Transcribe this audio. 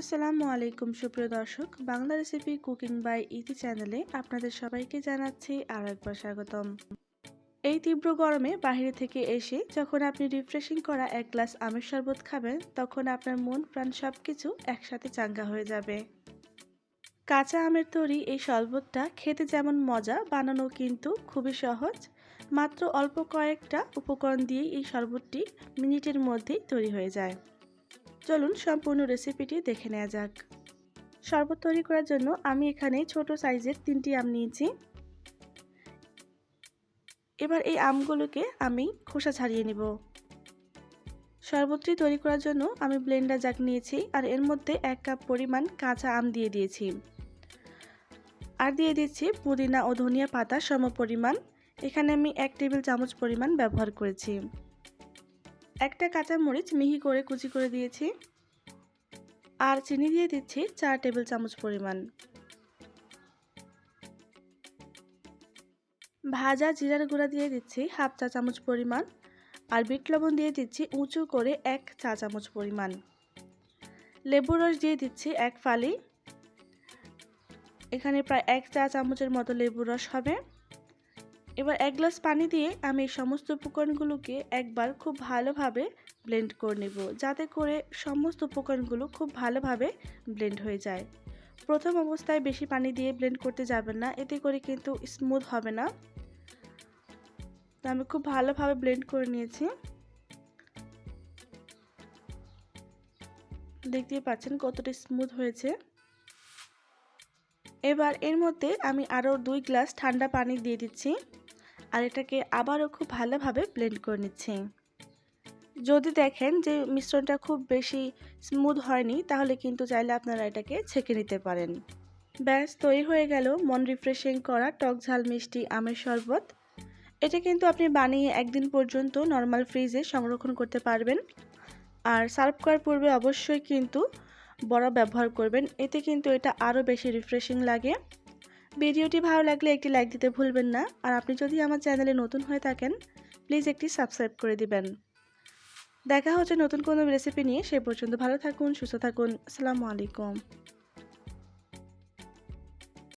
আসসালামু আলাইকুম, সুপ্রিয় দর্শক। বাংলা রেসিপি কুকিং বাই ইতি চ্যানেলে আপনাদের সবাইকে জানাচ্ছি আর একবার স্বাগতম। এই তীব্র গরমে বাইরে থেকে এসে যখন আপনি রিফ্রেশিং করা এক গ্লাস আমের শরবত খাবেন, তখন আপনার মন, প্রাণ সব কিছু একসাথে চাঙ্গা হয়ে যাবে। কাঁচা আমের তৈরি এই শরবতটা খেতে যেমন মজা, বানানো কিন্তু খুবই সহজ। মাত্র অল্প কয়েকটা উপকরণ দিয়ে এই শরবতটি মিনিটের মধ্যেই তৈরি হয়ে যায়। চলুন সম্পূর্ণ রেসিপিটি দেখে নেওয়া যাক। শরবত তৈরি করার জন্য আমি এখানে ছোট সাইজের তিনটি আম নিয়েছি। এবার এই আমগুলোকে আমি খোসা ছাড়িয়ে নেব। শরবতটি তৈরি করার জন্য আমি ব্লেন্ডার জাগ নিয়েছি আর এর মধ্যে এক কাপ পরিমাণ কাঁচা আম দিয়ে দিয়েছি। আর দিয়ে দিচ্ছি পুদিনা ও ধনিয়া পাতা সম পরিমাণ। এখানে আমি এক টেবিল চামচ পরিমাণ ব্যবহার করেছি। একটা কাঁচা মরিচ মিহি করে কুচি করে দিয়েছি আর চিনি দিয়ে দিচ্ছি চার টেবিল চামচ পরিমাণ। ভাজা জিরার গুঁড়া দিয়ে দিচ্ছি হাফ চা চামচ পরিমাণ আর বিট লবণ দিয়ে দিচ্ছি উঁচু করে এক চা চামচ পরিমাণ। লেবুর রস দিয়ে দিচ্ছি এক ফালি। এখানে প্রায় এক চা চামচের মতো লেবুর রস হবে। এবার এক গ্লাস পানি দিয়ে আমি এই সমস্ত উপকরণগুলোকে একবার খুব ভালোভাবে ব্লেন্ড করে নেব, যাতে করে সমস্ত উপকরণগুলো খুব ভালোভাবে ব্লেন্ড হয়ে যায়। প্রথম অবস্থায় বেশি পানি দিয়ে ব্লেন্ড করতে যাবেন না, এতে করে কিন্তু স্মুথ হবে না। তো আমি খুব ভালোভাবে ব্লেন্ড করে নিয়েছি। দেখতেই পাচ্ছেন কতটা স্মুথ হয়েছে। এবার এর মধ্যে আমি আরও দুই গ্লাস ঠান্ডা পানি দিয়ে দিচ্ছি। আর এটাকে আবারও খুব ভালোভাবে ব্লেন্ড করে নিচ্ছি। যদি দেখেন যে মিশ্রণটা খুব বেশি স্মুথ হয়নি, তাহলে কিন্তু চাইলে আপনারা এটাকে ছেঁকে নিতে পারেন। ব্যাস, তৈরি হয়ে গেল মন রিফ্রেশিং করা টক ঝাল মিষ্টি আমের শরবত। এটা কিন্তু আপনি বানিয়ে একদিন পর্যন্ত নর্মাল ফ্রিজে সংরক্ষণ করতে পারবেন। আর সার্ভ করার পূর্বে অবশ্যই কিন্তু বড় ব্যবহার করবেন, এতে কিন্তু এটা আরও বেশি রিফ্রেশিং লাগে। ভিডিওটি ভালো লাগলে একটি লাইক দিতে ভুলবেন না। আর আপনি যদি আমার চ্যানেলে নতুন হয়ে থাকেন প্লিজ একটি সাবস্ক্রাইব করে দিবেন। দেখা হচ্ছে নতুন কোনো রেসিপি নিয়ে। সে পর্যন্ত ভালো থাকুন, সুস্থ থাকুন। আসসালামু আলাইকুম।